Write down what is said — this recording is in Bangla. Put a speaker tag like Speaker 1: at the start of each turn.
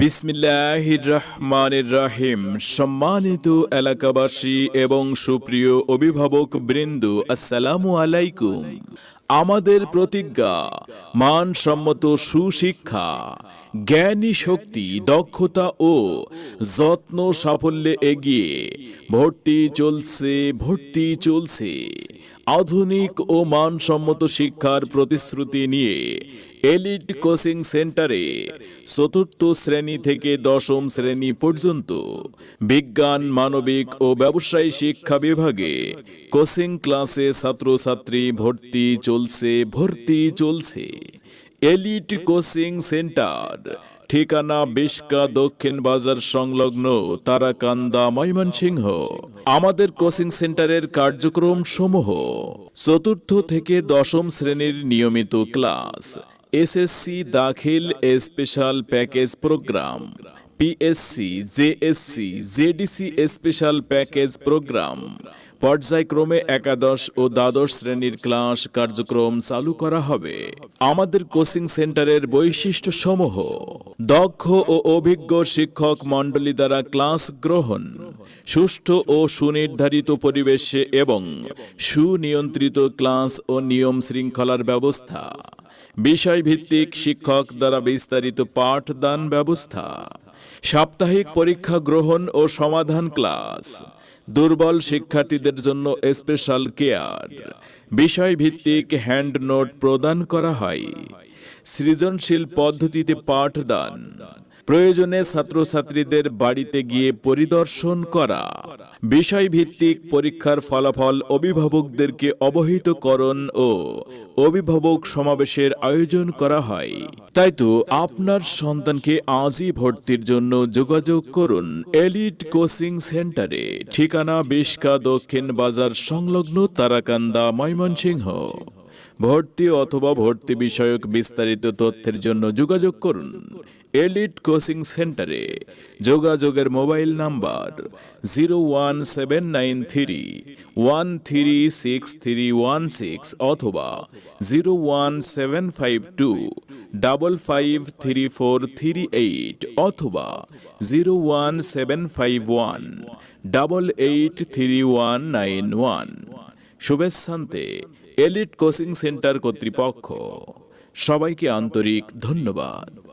Speaker 1: বিসমিল্লাহ রহমানের রাহিম সম্মানিত এলাকাবাসী এবং সুপ্রিয় অভিভাবক বৃন্দ আসসালামু আলাইকুম আমাদের প্রতিজ্ঞা মানসম্মত সুশিক্ষা জ্ঞানী শক্তি দক্ষতা ও যত্ন সাফল্যে এগিয়ে ভর্তি চলছে ভর্তি চলছে আধুনিক ও মানসম্মত শিক্ষার প্রতিশ্রুতি নিয়ে এলিট কোচিং সেন্টারে চতুর্থ শ্রেণী থেকে দশম শ্রেণী পর্যন্ত বিজ্ঞান মানবিক ও ব্যবসায়ী শিক্ষা বিভাগে কোচিং ক্লাসে ছাত্রছাত্রী ভর্তি চলছে ভর্তি চলছে এলিট কোচিং সেন্টার ঠিকানা বিশকা দক্ষিণ বাজার সংলগ্ন তারাকান্দা ময়মনসিংহ আমাদের কোচিং সেন্টারের কার্যক্রম সমূহ চতুর্থ থেকে দশম শ্রেণীর নিয়মিত class SSC Dakhil special package programme PSC JSC JDC special package programme পর্যায়ক্রমে একাদশ ও দ্বাদশ শ্রেণীর ক্লাস কার্যক্রম চালু করা হবে আমাদের কোচিং সেন্টারের বৈশিষ্ট্য সমূহ দক্ষ ও অভিজ্ঞ শিক্ষক মণ্ডলী দ্বারা ক্লাস গ্রহণ সুষ্ঠু ও সুনির্ধারিত পরিবেশে এবং সুনিয়ন্ত্রিত ক্লাস ও নিয়ম শৃঙ্খলার ব্যবস্থা বিষয়ভিত্তিক শিক্ষক দ্বারা বিস্তারিত পাঠদান ব্যবস্থা সাপ্তাহিক পরীক্ষা গ্রহণ ও সমাধান ক্লাস দুর্বল শিক্ষার্থীদের জন্য স্পেশাল কেয়ার বিষয়ভিত্তিক হ্যান্ড নোট প্রদান করা হয় সৃজনশীল পদ্ধতিতে পাঠদান প্রয়োজনে ছাত্রছাত্রীদের বাড়িতে গিয়ে পরিদর্শন করা বিষয়ভিত্তিক পরীক্ষার ফলাফল অভিভাবকদেরকে অবহিতকরণ ও অভিভাবক সমাবেশের আয়োজন করা হয় তাই তো আপনার সন্তানকে আজই ভর্তির জন্য যোগাযোগ করুন এলিট কোচিং সেন্টারে ঠিকানা বিশকা দক্ষিণ বাজার সংলগ্ন তারাকান্দা ময়মনসিংহ ভর্তি অথবা ভর্তি বিষয়ক বিস্তারিত তথ্যের জন্য যোগাযোগ করুন এলিট কোচিং সেন্টারে যোগাযোগের mobile number zero one seven nine three one three six three one six অথবা zero one seven five two double five three four three eight অথবা zero one seven five one double eight three one nine one শুভেচ্ছান্তে এলিট কোচিং সেন্টার কর্তৃপক্ষ সবাইকে আন্তরিক ধন্যবাদ